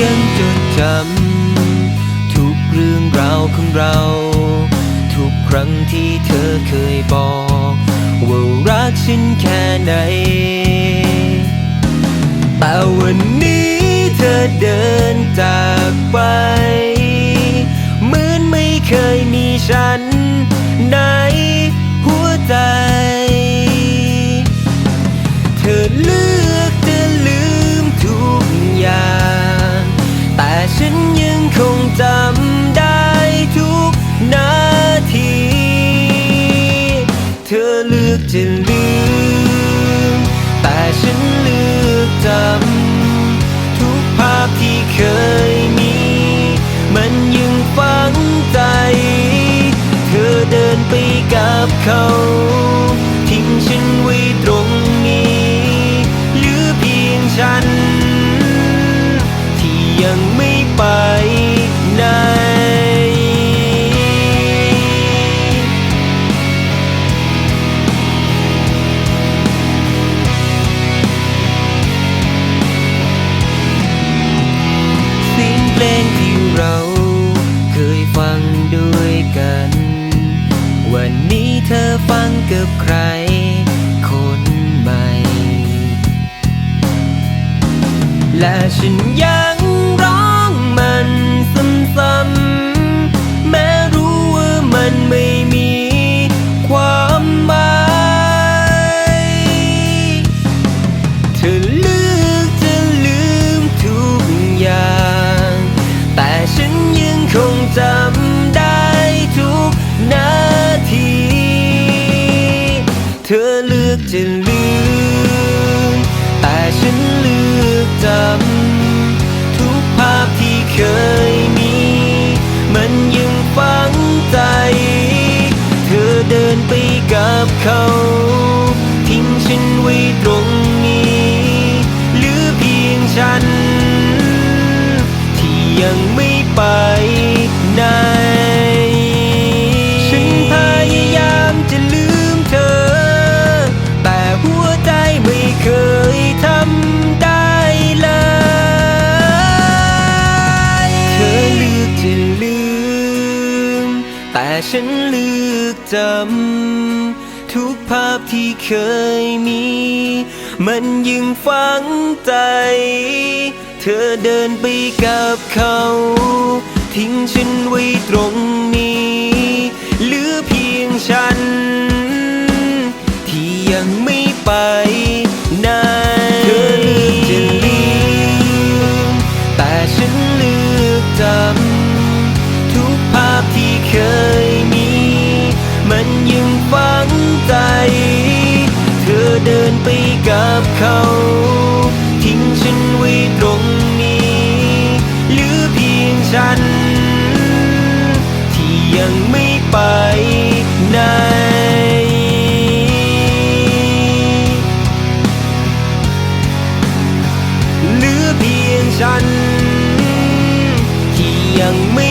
ยังจดจำทุกเรื่องราวของเรา ทุกครั้งที่เธอเคยบอก ว่ารักฉันแค่ไหน แต่วันนี้เธอเดินจากไป เหมือนไม่เคยมีฉัน อเลือกจะลืม แต่ฉันเลือกจำทุกภาพที่เคยมี มันยังฝังใจ เธอเดินไปกับเขา ทิ้งฉันไว้ตรงนี้หลือเพียงฉัน ที่ยังไม่ไปไหนางกับใคร คนใหม่ และฉันยัง เธอเลือกจะลืม แต่ฉันเลือกจำ ทุกภาพที่เคยมี มันยังฝังใจ เธอเดินไปกับเขา ทิ้งฉันไว้ตรงนี้หลือเพียงฉัน ที่ยังไม่ไป จะลืม แต่ฉันเลือกจำ ทุกภาพที่เคยมี มันยังฝังใจ เธอเดินไปกับเขา ทิ้งฉันไว้ตรงนี้เหลือเพียงฉัน ที่ยังไม่ไป เขาทิ้งฉันไว้ตรงนี้หลือเพียงฉัน ที่ยังไม่ไปไหนหลือเพียงฉัน ที่ยังไม่